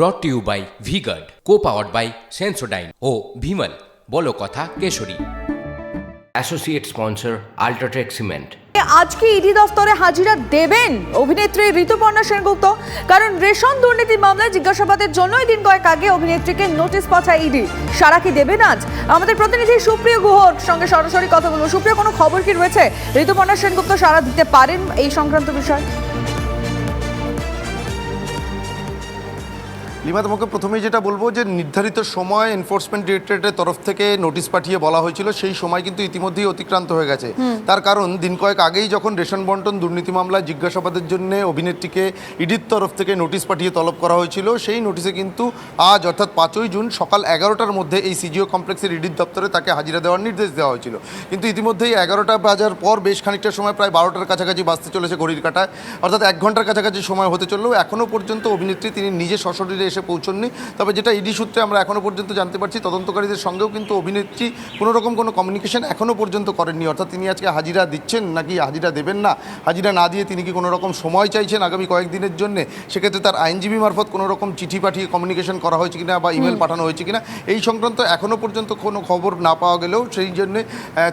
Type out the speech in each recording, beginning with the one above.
Brought to you by V-Guard co powered by Sensodyne ও ভিমল বলো কথা Kesari. Associate sponsor UltraTech cement আজকে ED দফতরে হাজিরা দেবেন অভিনেত্রী ঋতুপর্ণা সেনগুপ্ত। কারণ রেশন দুর্নীতি মামলায় জিজ্ঞাসাবাদের জন্যই দিন কয়েক আগে অভিনেত্রীকে নোটিশ পাঠায় ইডি। সারা কি দেবেন আজ? আমাদের প্রতিনিধি সুপ্রিয় গুহর সঙ্গে সরাসরি কথা বলব। সুপ্রিয় কোনো খবর কি রয়েছে? ঋতুপর্ণা সেনগুপ্ত সারা দিতে পারেন এই সংক্রান্ত বিষয়? লিমা তোমাকে প্রথমেই যেটা বলব যে নির্ধারিত সময় এনফোর্সমেন্ট ডিরেক্টরেটের তরফ থেকে নোটিশ পাঠিয়ে বলা হয়েছিল সেই সময় কিন্তু ইতিমধ্যেই অতিক্রান্ত হয়ে গেছে। তার কারণ দিন কয়েক আগেই যখন রেশন বন্টন দুর্নীতি মামলায় জিজ্ঞাসাবাদের জন্য অভিনেত্রীকে ইডির তরফ থেকে নোটিশ পাঠিয়ে তলব করা হয়েছিল সেই নোটিশে কিন্তু আজ অর্থাৎ পাঁচই জুন সকাল এগারোটার মধ্যে এই সিজিও কমপ্লেক্সের ইডির দপ্তরে তাকে হাজিরা দেওয়ার নির্দেশ দেওয়া হয়েছিল। কিন্তু ইতিমধ্যেই এগারোটা বাজার পর বেশ খানিকটা সময় প্রায় বারোটার কাছাকাছি বাঁচতে চলেছে ঘড়ির কাটায়। অর্থাৎ এক ঘণ্টার কাছাকাছি সময় হতে চললেও এখনও পর্যন্ত অভিনেত্রী তিনি নিজে সশরীরে এসে পৌঁছননি। তবে যেটা ইডি সূত্রে আমরা এখনও পর্যন্ত জানতে পারছি তদন্তকারীদের সঙ্গেও কিন্তু অভিনেত্রী কোনো রকম কোনো কমিউনিকেশন এখনও পর্যন্ত করেননি। অর্থাৎ তিনি আজকে হাজিরা দিচ্ছেন নাকি হাজিরা দেবেন না? হাজিরা না দিয়ে তিনি কি কোনো রকম সময় চাইছেন আগামী কয়েকদিনের জন্য? সেক্ষেত্রে তার আইনজীবী মারফত কোনো রকম চিঠি পাঠিয়ে কমিউনিকেশন করা হয়েছে কিনা বা ইমেল পাঠানো হয়েছে কিনা? এই সংক্রান্ত এখনও পর্যন্ত কোনো খবর না পাওয়া গেলেও সেই জন্যে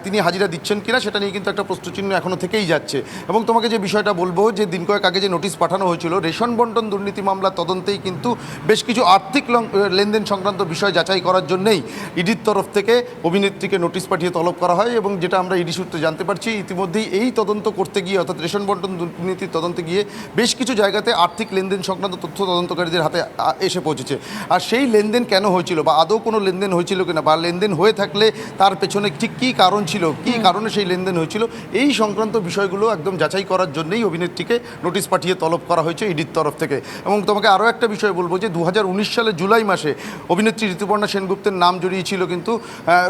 তিনি হাজিরা দিচ্ছেন কিনা সেটা নিয়ে কিন্তু একটা প্রশ্নচিহ্ন এখনও থেকেই যাচ্ছে। এবং তোমাকে যে বিষয়টা বলব যে দিন কয়েক আগে যে নোটিশ পাঠানো হয়েছিল রেশন বন্টন দুর্নীতি মামলা তদন্তেই কিন্তু বেশ কিছু আর্থিক লং- লেনদেন সংক্রান্ত বিষয় যাচাই করার জন্যেই ইডির তরফ থেকে অভিনেত্রীকে নোটিশ পাঠিয়ে তলব করা হয় এবং যেটা আমরা ইডি সূত্রে জানতে পারছি ইতিমধ্যেই এই তদন্ত করতে গিয়ে অর্থাৎ রেশন বন্টন দুর্নীতির তদন্তে গিয়ে বেশ কিছু জায়গাতে আর্থিক লেনদেন সংক্রান্ত তথ্য তদন্তকারীদের হাতে এসে পৌঁছেছে। আর সেই লেনদেন কেন হয়েছিল বা আদৌ কোনো লেনদেন হয়েছিল কিনা বা লেনদেন হয়ে থাকলে তার পেছনে ঠিক কী কারণ ছিল কী কারণে সেই লেনদেন হয়েছিল এই সংক্রান্ত বিষয়গুলো একদম যাচাই করার জন্যই অভিনেত্রীকে নোটিশ পাঠিয়ে তলব করা হয়েছে ইডির তরফ থেকে। এবং তোমাকে আরও একটা বিষয় বলব যে দু সালে জুলাই মাসে অভিনেত্রী ঋতুপর্ণা সেনগুপ্তের নাম জড়িয়েছিল কিন্তু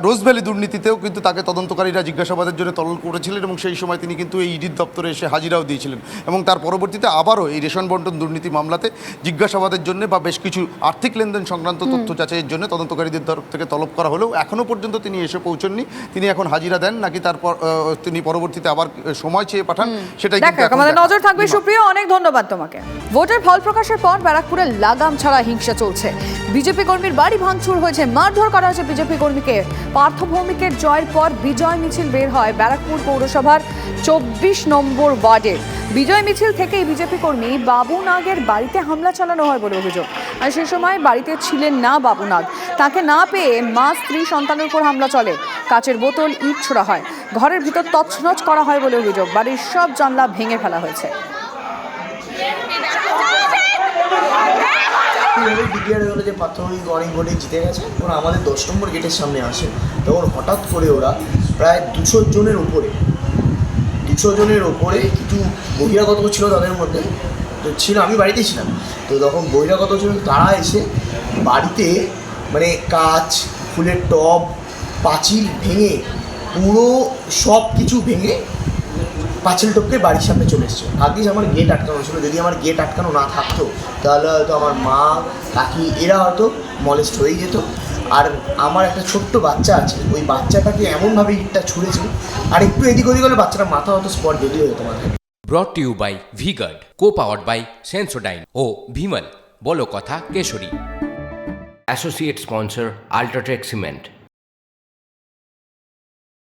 রোজ ভ্যালি দুর্নীতিতেও কিন্তু তাকে তদন্তকারীরা জিজ্ঞাসাবাদের জন্য তলব করেছিলেন এবং সেই সময় তিনি কিন্তু এই ইডির দপ্তরে এসে হাজিরাও দিয়েছিলেন এবং তার পরবর্তীতে আবারও এই রেশন বন্টন দুর্নীতি মামলাতে জিজ্ঞাসাবাদের জন্য বা বেশ কিছু আর্থিক লেনদেন সংক্রান্ত তথ্য যাচাইয়ের জন্য তদন্তকারীদের তরফ থেকে তলব করা হলেও এখনও পর্যন্ত তিনি এসে পৌঁছননি। তিনি এখন হাজিরা দেন নাকি তারপর তিনি পরবর্তীতে আবার সময় চেয়ে পাঠান সেটাই কিন্তু। নজর থাকবে। সুপ্রিয় অনেক ধন্যবাদ তোমাকে। ভোটের ফল প্রকাশের পর ব্যারাকপুরে লাগাম ছাড়া হিংসা চলছে। বিজেপি কর্মীর বাড়ি ভাঙচুর হয়েছে। মারধর করা হয়েছে বিজেপি কর্মীকে। পার্থ ভৌমিকের জয়ের পর বিজয় মিছিল বের হয় ব্যারাকপুর পৌরসভার চব্বিশ নম্বর ওয়ার্ডের বিজয় মিছিল থেকেই বিজেপি কর্মী বাবু নাগের বাড়িতে হামলা চালানো হয় বলে অভিযোগ। আর সেই সময় বাড়িতে ছিলেন না বাবু নাগ। তাকে না পেয়ে মা, স্ত্রী, সন্তানের উপর হামলা চলে। কাচের বোতল, ইট ছোড়া হয়। ঘরের ভিতর তছনছ করা হয় বলে অভিযোগ। বাড়ির সব জানলা ভেঙে ফেলা হয়েছে। এইভাবে ডিক্লেয়ার হলো যে প্রাথমিক অনেক ভোটে জিতে গেছে, ওরা আমাদের দশ নম্বর গেটের সামনে আসে। তখন হঠাৎ করে ওরা প্রায় দুশো জনের উপরে, দুশো জনের ওপরে কিছু বহিরাগত ছিল তাদের মধ্যে। তো ছিল, আমি বাড়িতে ছিলাম। তো তখন বহিরাগত ছিল তারা এসে বাড়িতে মানে কাচ, ফুলের টব, পাঁচিল ভেঙে পুরো সব কিছু ভেঙে পাঁচিল টপকে বাড়ির সামনে চলে এসছে। ভাগ্যিস আমার গেট আটকানো ছিল। যদি আমার গেট আটকানো না থাকতো তাহলে হয়তো আমার মা কাকি এরা হয়তো মলেস্ট হয়েই যেত। আর আমার একটা ছোট্ট বাচ্চা আছে। ওই বাচ্চাটাকে এমনভাবে ইটটা ছুঁড়েছিল। আর একটু এদিক ওদিক হলে বাচ্চাটা মাথা হয়তো স্পট বেরিয়ে যেত মাথায়। Brought to you by Vguard co powered by Sensodyne ও ভিমল বলো কথা Keshari. Associate sponsor UltraTech cement